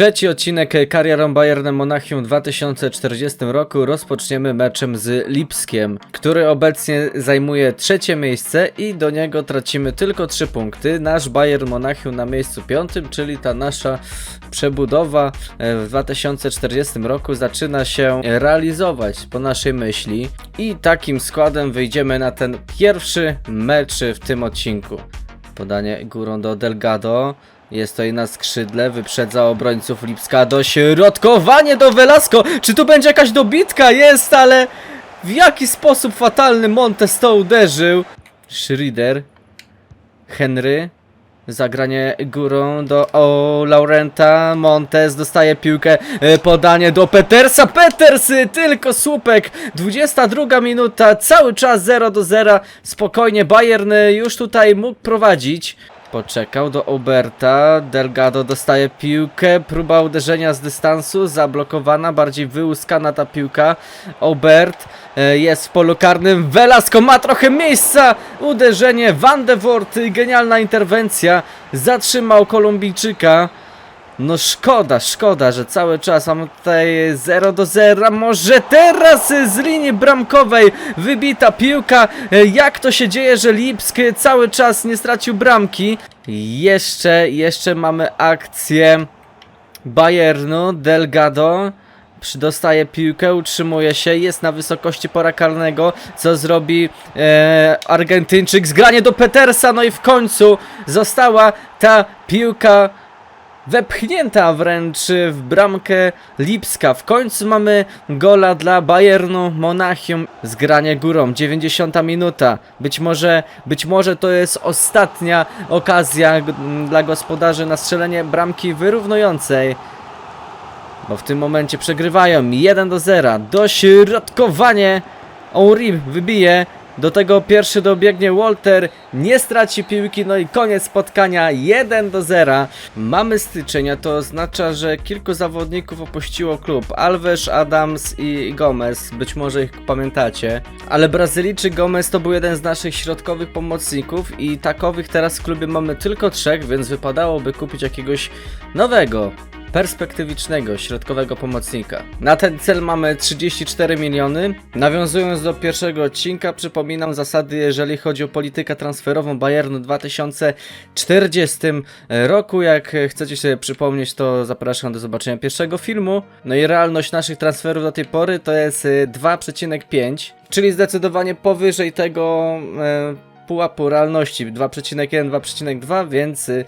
Trzeci odcinek karierą Bayernem Monachium w 2040 roku rozpoczniemy meczem z Lipskiem, który obecnie zajmuje trzecie miejsce i do niego tracimy tylko trzy punkty. Nasz Bayern Monachium na miejscu piątym, czyli ta nasza przebudowa e, w 2040 roku zaczyna się realizować po naszej myśli i takim składem wyjdziemy na ten pierwszy mecz w tym odcinku. Podanie górą do Delgado. Jest to na skrzydle, wyprzedza obrońców Lipska. Dośrodkowanie do Velasco. Czy tu będzie jakaś dobitka? Jest, ale w jaki sposób fatalny Montes to uderzył? Schrieder. Henry. Zagranie górą do o, Laurenta. Montes dostaje piłkę. e, Podanie do Petersa. Peters y, tylko słupek. 22 minuta. Cały czas 0 do 0. Spokojnie. Bayern y, już tutaj mógł prowadzić. Poczekał do Oberta. Delgado dostaje piłkę. Próba uderzenia z dystansu. Zablokowana. Bardziej wyłuskana ta piłka. Obert e, jest w polu karnym. Velasco ma trochę miejsca. Uderzenie. Van de Voort. Genialna interwencja. Zatrzymał Kolumbijczyka. No szkoda, szkoda, że cały czas mamy tutaj 0 do 0. Może teraz z linii bramkowej wybita piłka. Jak to się dzieje, że Lipsk cały czas nie stracił bramki? Jeszcze, jeszcze mamy akcję Bayernu, Delgado. Przy- Dostaje piłkę, utrzymuje się, jest na wysokości pora karnego. Co zrobi e, Argentyńczyk? Zgranie do Petersa, no i w końcu została ta piłka wepchnięta wręcz w bramkę Lipska. W końcu mamy gola dla Bayernu Monachium. Zgranie górą, 90 minuta. Być może, być może to jest ostatnia okazja dla gospodarzy na strzelenie bramki wyrównującej. Bo w tym momencie przegrywają 1 do 0. Dośrodkowanie. Henri wybije. Do tego pierwszy dobiegnie Walter, nie straci piłki, no i koniec spotkania 1 do 0. Mamy styczeń, a to oznacza, że kilku zawodników opuściło klub. Alves, Adams i Gomez, być może ich pamiętacie. Ale Brazylijczyk Gomez to był jeden z naszych środkowych pomocników i takowych teraz w klubie mamy tylko trzech, więc wypadałoby kupić jakiegoś nowego perspektywicznego, środkowego pomocnika. Na ten cel mamy 34 miliony. Nawiązując do pierwszego odcinka, przypominam zasady, jeżeli chodzi o politykę transferową Bayernu w 2040 roku. Jak chcecie sobie przypomnieć, to zapraszam do zobaczenia pierwszego filmu. No i realność naszych transferów do tej pory to jest y, 2,5, czyli zdecydowanie powyżej tego e, pułapu realności 2,1, 2,2, więc y,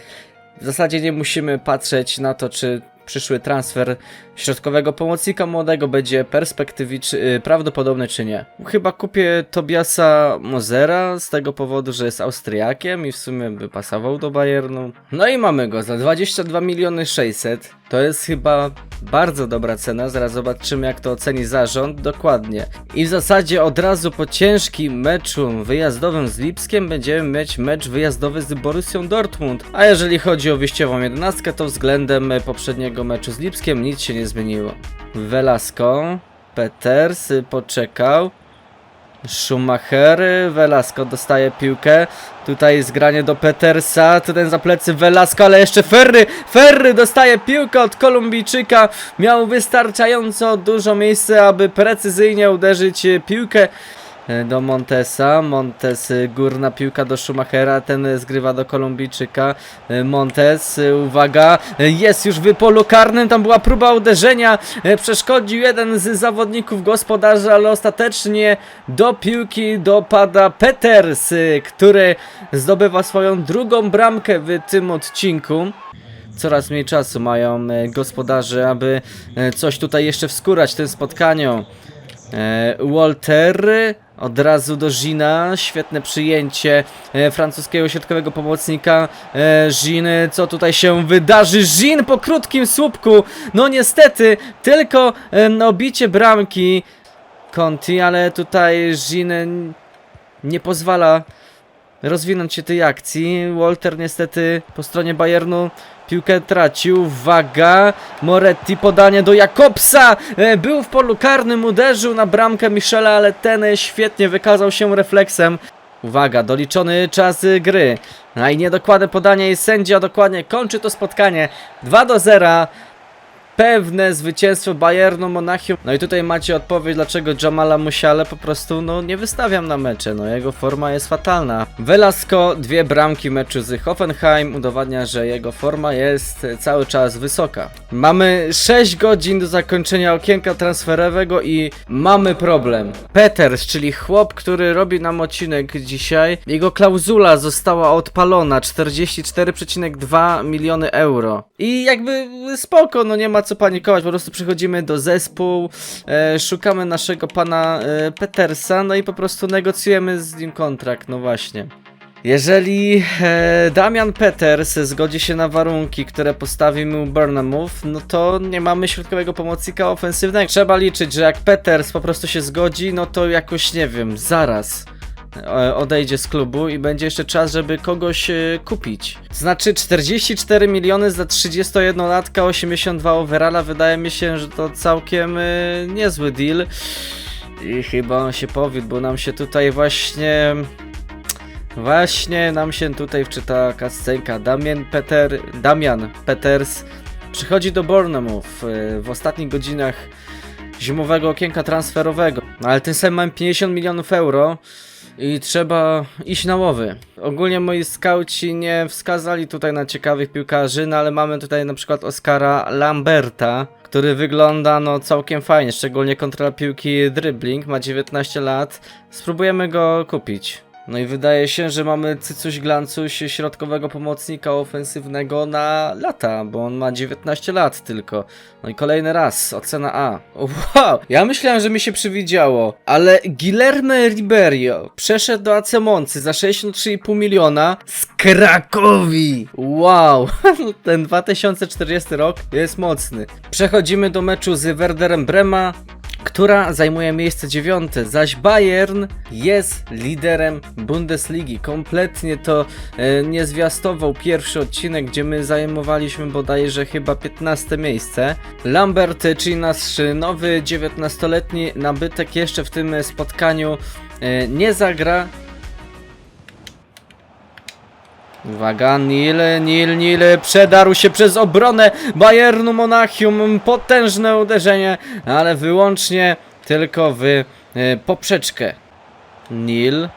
w zasadzie nie musimy patrzeć na to, czy przyszły transfer środkowego pomocnika młodego będzie perspektywiczny, prawdopodobny czy nie. Chyba kupię Tobiasa Mozera z tego powodu, że jest Austriakiem i w sumie by pasował do Bayernu. No i mamy go za 22 miliony 600. To jest chyba bardzo dobra cena, zaraz zobaczymy jak to oceni zarząd dokładnie. I w zasadzie od razu po ciężkim meczu wyjazdowym z Lipskiem będziemy mieć mecz wyjazdowy z Borussią Dortmund. A jeżeli chodzi o wyjściową jedenastkę, to względem e, meczu z Lipskiem nic się nie zmieniło. Velasco, Peters poczekał. Schumacher, Velasco dostaje piłkę. Tutaj jest granie do Petersa, ten za plecy Velasco, ale jeszcze Ferry, Ferry dostaje piłkę od Kolumbijczyka. Miał wystarczająco dużo miejsca, aby precyzyjnie uderzyć piłkę do Montesa. Montes, e, górna piłka do Schumachera, ten e, zgrywa do Kolumbijczyka. E, Montes, e, uwaga, e, jest już w polu karnym, tam była próba uderzenia, e, przeszkodził jeden z zawodników gospodarza, ale ostatecznie do piłki dopada Peters, e, który zdobywa swoją drugą bramkę w tym odcinku. Coraz mniej czasu mają e, gospodarze, aby e, coś tutaj jeszcze wskórać w tym spotkaniu. E, Walter od razu do Gina, świetne przyjęcie e, francuskiego środkowego pomocnika. E, Gin, co tutaj się wydarzy? Gin po krótkim słupku, no niestety, tylko e, obicie bramki Conti, ale tutaj Gin nie pozwala rozwinąć się tej akcji. Walter niestety po stronie Bayernu piłkę tracił. Uwaga! Moretti podanie do Jakobsa! E, Był w polu karnym, uderzył na bramkę Michela, ale ten świetnie wykazał się refleksem. Uwaga, doliczony czas gry. A i niedokładne podanie i sędzia dokładnie kończy to spotkanie. 2 do 0. pewne zwycięstwo Bayernu Monachium. No i tutaj macie odpowiedź, dlaczego Jamala Musiale po prostu no nie wystawiam na mecze, no jego forma jest fatalna. Velasco, dwie bramki w meczu z Hoffenheim udowadnia, że jego forma jest cały czas wysoka. Mamy 6 godzin do zakończenia okienka transferowego i mamy problem. Peters, czyli chłop, który robi nam odcinek dzisiaj, jego klauzula została odpalona 44,2 miliony euro. I jakby spoko, no nie ma co panikować, po prostu przychodzimy do zespół, e, szukamy naszego pana e, Petersa, no i po prostu negocjujemy z nim kontrakt, no właśnie. Jeżeli e, Damian Peters zgodzi się na warunki, które postawi mu Burnhamów, no to nie mamy środkowego pomocnika ofensywnego. Trzeba liczyć, że jak Peters po prostu się zgodzi, no to jakoś nie wiem, zaraz odejdzie z klubu i będzie jeszcze czas, żeby kogoś e, kupić. Znaczy 44 miliony za 31-latka, 82 overalla, wydaje mi się, że to całkiem e, niezły deal. I chyba on się powiódł, bo nam się tutaj właśnie... Właśnie nam się tutaj wczyta taka scenka. Damian Peter, Damian Peters przychodzi do Bournemouth e, w ostatnich godzinach zimowego okienka transferowego. No, Ale tym samym mamy 50 milionów euro i trzeba iść na łowy. Ogólnie moi skauci nie wskazali tutaj na ciekawych piłkarzy, no ale mamy tutaj na przykład Oskara Lamberta, który wygląda no całkiem fajnie, szczególnie kontra piłki dribbling, ma 19 lat. Spróbujemy go kupić. No i wydaje się, że mamy cycuś glancuś środkowego pomocnika ofensywnego na lata, bo on ma 19 lat tylko. No i kolejny raz, ocena A. Wow, ja myślałem, że mi się przywidziało, ale Guilherme Riberio przeszedł do AC Moncy za 63,5 miliona z Krakowi. Wow, ten 2040 rok jest mocny. Przechodzimy do meczu z Werderem Brema która zajmuje miejsce dziewiąte, zaś Bayern jest liderem Bundesligi. Kompletnie to e, nie zwiastował pierwszy odcinek, gdzie my zajmowaliśmy bodajże chyba 15 miejsce. Lambert, czyli nasz nowy 19-letni nabytek jeszcze w tym spotkaniu e, nie zagra, Uwaga, Nil, Nil, Nil przedarł się przez obronę Bayernu Monachium. Potężne uderzenie, ale wyłącznie tylko w e, poprzeczkę. Nil.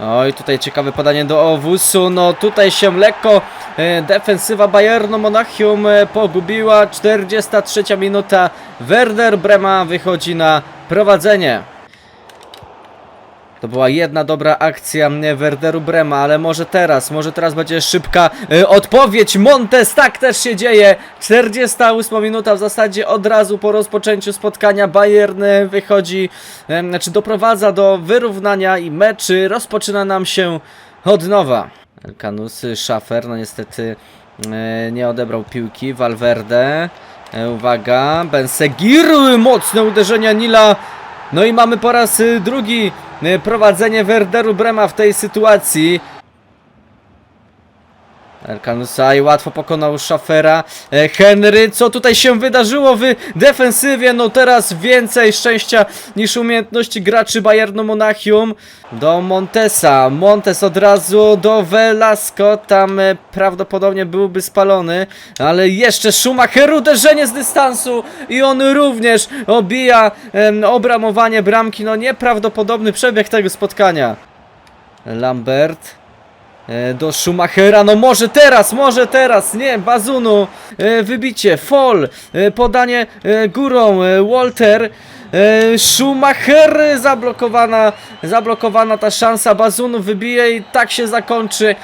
Oj, tutaj ciekawe podanie do Owusu. No tutaj się lekko e, defensywa Bayernu Monachium e, pogubiła. 43 minuta. Werder Brema wychodzi na prowadzenie. To była jedna dobra akcja mnie, Werderu Brema, ale może teraz, może teraz będzie szybka y, odpowiedź. Montes, tak też się dzieje. 48 minuta w zasadzie od razu po rozpoczęciu spotkania Bayern wychodzi, y, znaczy doprowadza do wyrównania i mecz rozpoczyna nam się od nowa. Kanus Schaffer, no niestety y, nie odebrał piłki. Valverde, y, uwaga, Bensegir, mocne uderzenia Nila. No i mamy po raz y, drugi y, prowadzenie Werderu Brema w tej sytuacji. Erkanusaj łatwo pokonał Szafera. E, Henry, co tutaj się wydarzyło w defensywie? No teraz więcej szczęścia niż umiejętności graczy Bayernu Monachium. Do Montesa. Montes od razu do Velasco. Tam e, prawdopodobnie byłby spalony. Ale jeszcze Schumacher uderzenie z dystansu. I on również obija em, obramowanie bramki. No nieprawdopodobny przebieg tego spotkania. Lambert. E, do Schumachera, no może teraz, może teraz, nie, Bazunu, e, wybicie, Fall, e, podanie górą, Walter, Schumacher, zablokowana, zablokowana ta szansa, Bazunu wybije i tak się zakończy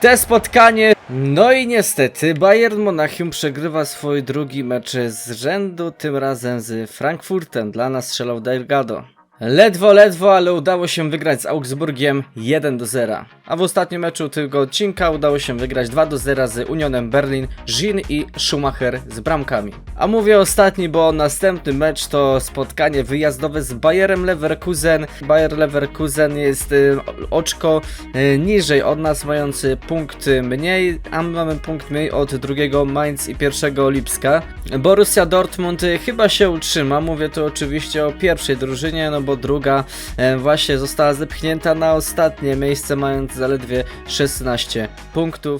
te spotkanie. No i niestety Bayern Monachium przegrywa swój drugi mecz z rzędu, tym razem z Frankfurtem, dla nas strzelał Delgado. Ledwo, ledwo, ale udało się wygrać z Augsburgiem 1 do 0. A w ostatnim meczu tego odcinka udało się wygrać 2 do 0 z Unionem Berlin, Jean i Schumacher z bramkami. A mówię ostatni, bo następny mecz to spotkanie wyjazdowe z Bayerem Leverkusen. Bayer Leverkusen jest y, oczko y, niżej od nas, mający punkt mniej, a my mamy punkt mniej od drugiego Mainz i pierwszego Lipska. Borussia Dortmund chyba się utrzyma, mówię tu oczywiście o pierwszej drużynie, no bo druga e, właśnie została zepchnięta na ostatnie miejsce, mając zaledwie 16 punktów.